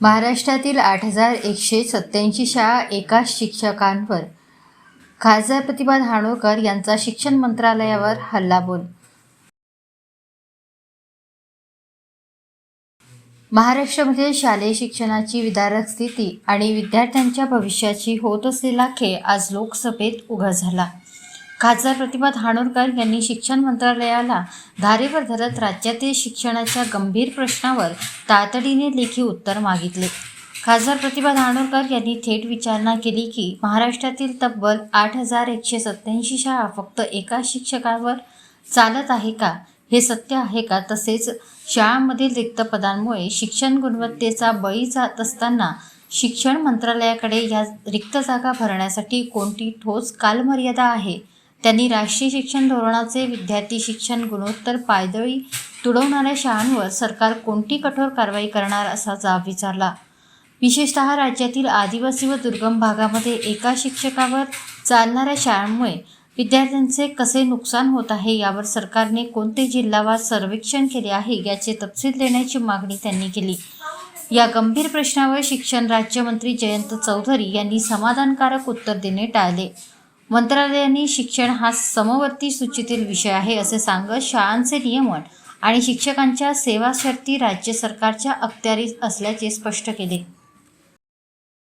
महाराष्ट्रातील आठ हजार एकशे सत्त्याऐंशी शाळा एकाच शिक्षकांवर. खासदार प्रतिभा धानोरकर यांचा शिक्षण मंत्रालयावर हल्लाबोल. महाराष्ट्रामध्ये शालेय शिक्षणाची विदारक स्थिती आणि विद्यार्थ्यांच्या भविष्याची होत असलेला खेळ आज लोकसभेत उघड झाला. खासदार प्रतिभा धानोरकर यांनी शिक्षण मंत्रालयाला धारेवर धरत राज्यातील शिक्षणाच्या गंभीर प्रश्नावर तातडीने लेखी उत्तर मागितले. खासदार प्रतिभा धानोरकर यांनी थेट विचारणा केली की महाराष्ट्रातील तब्बल आठ हजार एकशे सत्त्याऐंशी शाळा फक्त एका शिक्षकावर चालत आहे का? हे सत्य आहे का? तसेच शाळांमधील रिक्त पदांमुळे शिक्षण गुणवत्तेचा बळी जात असताना शिक्षण मंत्रालयाकडे या रिक्त जागा भरण्यासाठी कोणती ठोस कालमर्यादा आहे? त्यांनी राष्ट्रीय शिक्षण धोरणाचे विद्यार्थी शिक्षण गुणोत्तर पायदळी तुडवणाऱ्या शाळांवर सरकार कोणती कठोर कारवाई करणार असा जाब विचारला. विशेषतः राज्यातील आदिवासी व दुर्गम भागामध्ये एका शिक्षकावर चालणाऱ्या शाळांमुळे विद्यार्थ्यांचे कसे नुकसान होत आहे यावर सरकारने कोणते जिल्हावार सर्वेक्षण केले आहे याचे तपशील देण्याची मागणी त्यांनी केली. या गंभीर प्रश्नावर शिक्षण राज्यमंत्री जयंत चौधरी यांनी समाधानकारक उत्तर देणे टाळले. मंत्रालयाने शिक्षण हा समवर्ती सूचीतील विषय आहे असे सांगत शाळांचे नियमन आणि शिक्षकांच्या सेवा शर्ती राज्य सरकारच्या अखत्यारीत असल्याचे स्पष्ट केले.